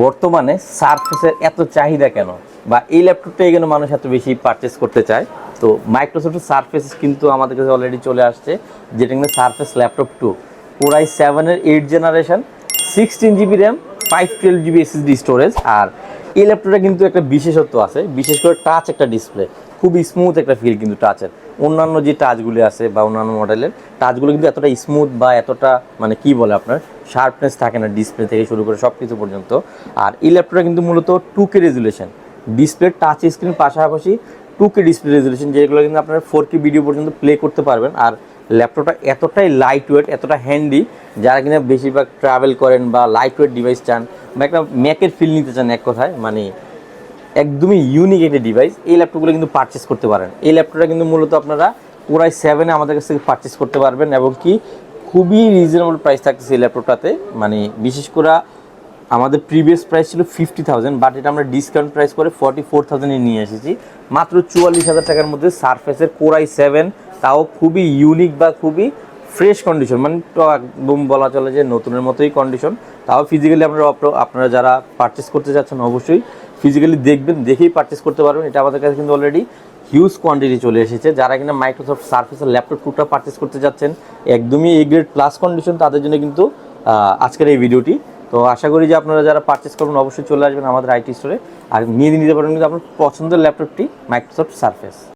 বর্তমানে সার্ফেসের এত চাহিদা কেন? বা এই ল্যাপটপটা কেন মানুষ এত বেশি পারচেস করতে চায়? তো মাইক্রোসফটের সারফেস কিন্তু আমাদের কাছে অলরেডি চলে আসছে, যেটা কিন্তু সার্ফেস ল্যাপটপ টু পুরাই সেভেনের eight generation sixteen GB RAM five twelve GB SSD storage আর এই ল্যাপটপটা কিন্তু একটা বিশেষত্ব আছে, বিশেষ করে টাচ একটা ডিসপ্লে খুব স্মুথ একটা ফিল কিন্তু টাচের অন্যান্য যে টাচগুলি আছে বা অন্যান্য মডেলের টাচগুলো কিন্তু এতটা স্মুথ বা এতটা মানে কি বলে আপনার শার্পনেস থাকে না ডিসপ্লে থেকে শুরু করে সব কিছু পর্যন্ত। আর এই ল্যাপটপটা কিন্তু মূলত two K resolution display touch screen পাশাপাশি টু কে ডিসপ্লে রেজুলেশন যেগুলো কিন্তু আপনার ফোর কে ভিডিও পর্যন্ত প্লে করতে পারবেন। আর ল্যাপটপটা এতটাই লাইট ওয়েট এতটা হ্যান্ডি যারা কিনা বেশিরভাগ ট্রাভেল করেন বা লাইট ওয়েট ডিভাইস চান বা একটা ম্যাকের ফিল নিতে চান এক কথায় মানে একদমই ইউনিক একটা ডিভাইস এই ল্যাপটপগুলো কিন্তু পারচেস করতে পারেন। এই ল্যাপটপটা কিন্তু মূলত আপনারা পুরাই সেভেনে আমাদের কাছ থেকে পারচেস করতে পারবেন এবং কি খুবই রিজনেবল প্রাইস থাকতেছে এই ল্যাপটপটাতে মানে বিশেষ করে আমাদের প্রিভিয়াস প্রাইস ছিল ফিফটি থাউজেন্ড বাট এটা আমরা ডিসকাউন্ট প্রাইস করে ফর্টি ফোর থাউজেন্ডে নিয়ে এসেছি। মাত্র চুয়াল্লিশ হাজার টাকার মধ্যে সারফেসের কোরাই সেভেন তাও খুবই ইউনিক বা খুবই ফ্রেশ কন্ডিশন মানে একদম বলা চলে যে নতুনের মতোই কন্ডিশন তাও ফিজিক্যালি আপনারা আপনারা যারা পারচেস করতে যাচ্ছেন অবশ্যই ফিজিক্যালি দেখবেন, দেখেই পারচেস করতে পারবেন। এটা আমাদের কাছে কিন্তু অলরেডি হিউজ কোয়ান্টিটি চলে এসেছে। যারা কিনা মাইক্রোসফট সার্ফেসের ল্যাপটপ টুটা পারচেস করতে যাচ্ছেন, একদমই এ গ্রেড প্লাস কন্ডিশন তাদের জন্য কিন্তু আজকের এই ভিডিওটি তো আশা করি যে আপনারা যারা পারচেস করবেন, অবশ্যই চলে আসবেন আমাদের আইটি স্টোরে আর নিয়ে নিতে পারবেন কিন্তু আপনার পছন্দের ল্যাপটপটি মাইক্রোসফট সার্ফেস